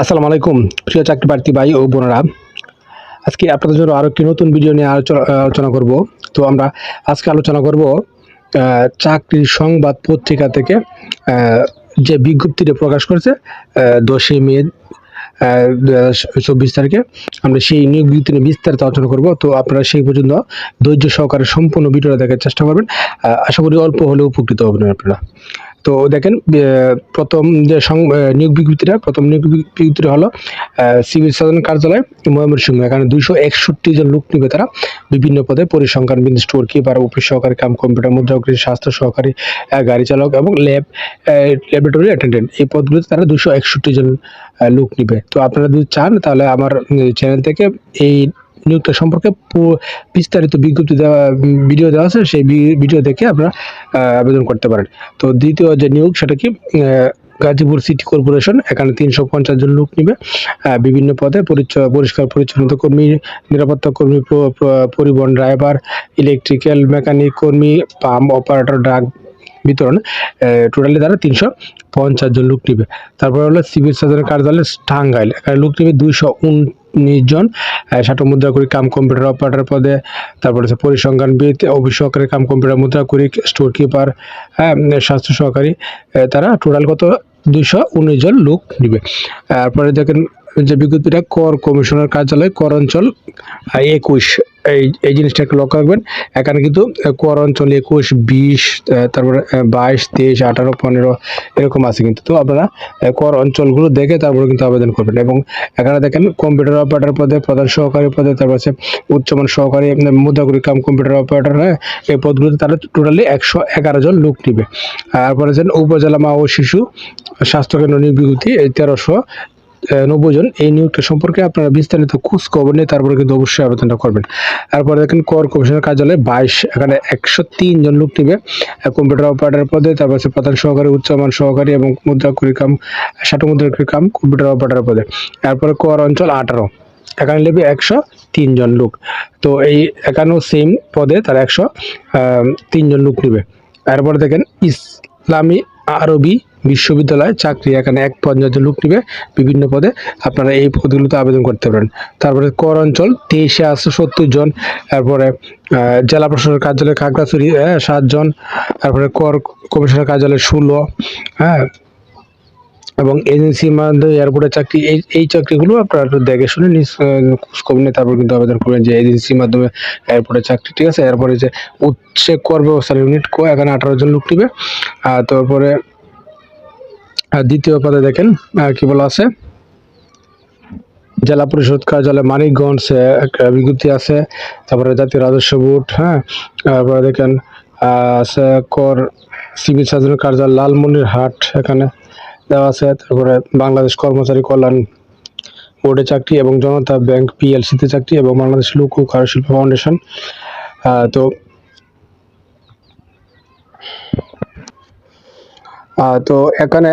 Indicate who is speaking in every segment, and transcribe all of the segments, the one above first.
Speaker 1: আসসালামু আলাইকুম। প্রিয় চাকরি প্রার্থী ভাই ও বোনেরা, আজকে আপনাদের জন্য আরও একটি নতুন ভিডিও নিয়ে আলোচনা আলোচনা করব। তো আমরা আজকে আলোচনা করব চাকরির সংবাদ পত্রিকা থেকে যে বিজ্ঞপ্তিটা প্রকাশ করেছে দশই মে চব্বিশ তারিখে। আমরা সেই নিয়োগ বিজ্ঞপ্তি নিয়ে বিস্তারিত আলোচনা করব। তো আপনারা সেই পর্যন্ত ধৈর্য সহকারে সম্পূর্ণ ভিডিওটা দেখার চেষ্টা করবেন। আশা করি অল্প হলেও উপকৃত হবেন আপনারা। তো দেখেন প্রথম যে নিয়োগ বিজ্ঞপ্তিটা, প্রথম নিয়োগ বিজ্ঞ- বিজ্ঞপ্তিটা হলো সিভিল সার্জন কার্যালয় ময়মনসিংহ, এখানে দুইশো একষট্টি জন লোক নিবে তারা। বিভিন্ন পদে পরিসংখ্যান বিন্দু স্টোর কিপার অফিস সহকারী, কাম কম্পিউটার মুদ্রা মুদ্রাকৃষি স্বাস্থ্য সহকারী গাড়ি চালক এবং ল্যাব ল্যাবরেটরি অ্যাটেন্ডেন্ট এই পদগুলোতে তারা দুশো একষট্টি জন লোক নিবে। তো আপনারা যদি চান, তাহলে আমার চ্যানেল থেকে এই নিয়োগটা সম্পর্কে বিস্তারিত বিজ্ঞপ্তি দেওয়া, ভিডিও দেওয়া আছে, সেই ভিডিও দেখে আপনারা আবেদন করতে পারেন। তো দ্বিতীয় যে নিয়োগ, সেটা কি গাজীপুর সিটি কর্পোরেশন, এখানে তিনশো পঞ্চাশ জন লোক নিবে বিভিন্ন পদে পরিষ্কার পরিচ্ছন্নতা কর্মী, নিরাপত্তা কর্মী পরিবহন ড্রাইভার, ইলেকট্রিক্যাল মেকানিক কর্মী, পাম্প অপারেটর, ড্রাগ বিতরণ টোটালি তারা তিনশো পঞ্চাশ জন লোক নিবে। তারপর হলো সিভিল সার্জনের কার্যালয়, টাঙ্গাইল, এখানে লোক নিবে দুইশো উনিশ জন ষাট মুদ্রা করি কাম কম্পিউটার অপারেটর পদে, তারপর হচ্ছে পরিসংখ্যান বিদ, অফিস কাম কম্পিউটার মুদ্রা করি স্টোর কিপার হ্যাঁ স্বাস্থ্য সহকারী তারা টোটাল কত? দুইশো উনিশ জন লোক নিবে। তারপরে দেখেন যে বিজ্ঞপ্তিটা কর কমিশনার কার্যালয়, কর অঞ্চল একুশ। এই এই একটু লক্ষ্য রাখবেন। এখানে কিন্তু কর অঞ্চল একুশ, বিশ তারপরে বাইশ, তেইশ, আঠারো, পনেরো, এরকম আছে কিন্তু। তো আপনারা কর অঞ্চলগুলো দেখে তারপরে কিন্তু আবেদন করবেন এবং এখানে দেখেন, কম্পিউটার অপারেটর পদে, প্রধান সহকারী পদে, তারপর আছে উচ্চমান সহকারী মুদ্রাগুড়ি কাম কম্পিউটার অপারেটর হ্যাঁ এই পদগুলোতে তারা টোটালি একশো এগারো জন লোক নিবে। তারপরে আছেন উপজেলা মা ও শিশু, স্বাস্থ্যকেন্দ্র বিজ্ঞপ্তি এই তেরোশো নব্বই জন, এই নিয়োগটা সম্পর্কে আপনারা বিস্তারিত খোঁজ খবর নিয়ে তারপরে কিন্তু অবশ্যই আবেদনটা করবেন। তারপরে দেখেন কর কমিশনের কার্যালয়ে বাইশ, এখানে একশো তিন জন লোক নিবে। কম্পিউটার অপারেটর পদে, তারপর প্রধান সহকারী, উচ্চমান সহকারী এবং মুদ্রা কাম ষাট মুদ্রা কাম কম্পিউটার অপারেটর পদে। তারপরে কর অঞ্চল আঠারো, এখানে নেবে একশো তিনজন লোক। তো এই একান্ন সেম পদে তারা একশো তিনজন লোক নেবে। তারপরে দেখেন ইসলামী আরবি বিশ্ববিদ্যালয় চাকরি এখানে এক পঞ্চাশ জন লোক নেবে, বিভিন্ন পদে আপনারা এই পদগুলোতে আবেদন করতে পারেন। তারপরে কর অঞ্চল, তেইশে আছে সত্তর জন, তারপরে জেলা প্রশাসনের কার্যালয় খাগড়াছড়ি হ্যাঁ সাতজন তারপরে কর কমিশনের কার্যালয় ষোলো হ্যাঁ এবং এজেন্সির মাধ্যমে এয়ারপোর্টের চাকরি, এই এই চাকরিগুলো আপনারা দেখে শুনে নিজ খবর নিয়ে তারপর কিন্তু আবেদন করবেন যে এজেন্সির মাধ্যমে এয়ারপোর্টের চাকরি, ঠিক আছে? এরপরে যে উচ্চ কর ব্যবস্থার ইউনিট এখানে আঠারো জন লোক নিবে। তারপরে দ্বিতীয় পদে দেখেন কি বলা আছে? জেলা পরিষদ কার্যালয় মানিকগঞ্জ একটা বিজ্ঞপ্তি আছে। তারপরে জাতীয় রাজস্ব বোর্ড হ্যাঁ? তারপরে দেখেন আছে কর, সিভিল সার্জনের কার্যালয় লালমনিরহাট, এখানে দেওয়া আছে। তারপরে বাংলাদেশ কর্মচারী কল্যাণ বোর্ডে চাকরি এবং জনতা ব্যাংক পিএলসিতে চাকরি এবং বাংলাদেশ লোক ও কারুশিল্প ফাউন্ডেশন। তো তো এখানে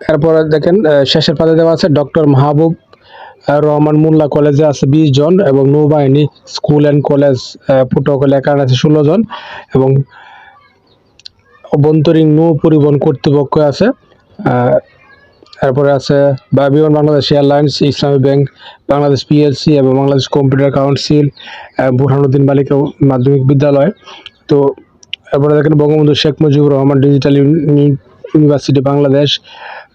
Speaker 1: এরপরে দেখেন শেষের পাতে দেওয়া আছে, ডক্টর মাহবুব রহমান মোল্লা কলেজে আছে বিশ জন এবং নৌবাহিনী, স্কুল অ্যান্ড কলেজ প্রোটোকল এখানে আছে ষোলো জন এবং অভ্যন্তরীণ নৌ পরিবহন কর্তৃপক্ষ আছে। তারপরে আছে Biman Bangladesh airlines, Islami bank, Bangladesh PLC এবং বাংলাদেশ কম্পিউটার কাউন্সিল বুরহানুদ্দিন বালিকা মাধ্যমিক বিদ্যালয়। তো তারপরে দেখেন Bangabandhu Sheikh Mujibur Rahman digital uni- uni- university Bangladesh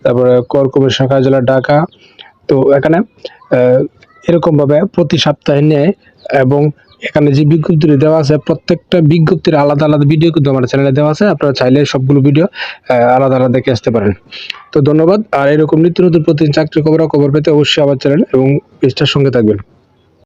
Speaker 1: তারপরে কর কমিশন কার্যালয়, ঢাকা। তো এখানে এরকমভাবে প্রতি সপ্তাহে নেয় এবং এখানে যে বিজ্ঞপ্তিটি দেওয়া আছে, প্রত্যেকটা বিজ্ঞপ্তির আলাদা আলাদা ভিডিও কিন্তু আমার চ্যানেলে দেওয়া আছে। আপনারা চাইলে সবগুলো ভিডিও আলাদা আলাদা দেখে আসতে পারেন। তো ধন্যবাদ। আর এরকম নিত্য নতুন প্রতিদিন চাকরি খবর খবর পেতে অবশ্যই আমার চ্যানেল এবং পেজটার সঙ্গে থাকবেন।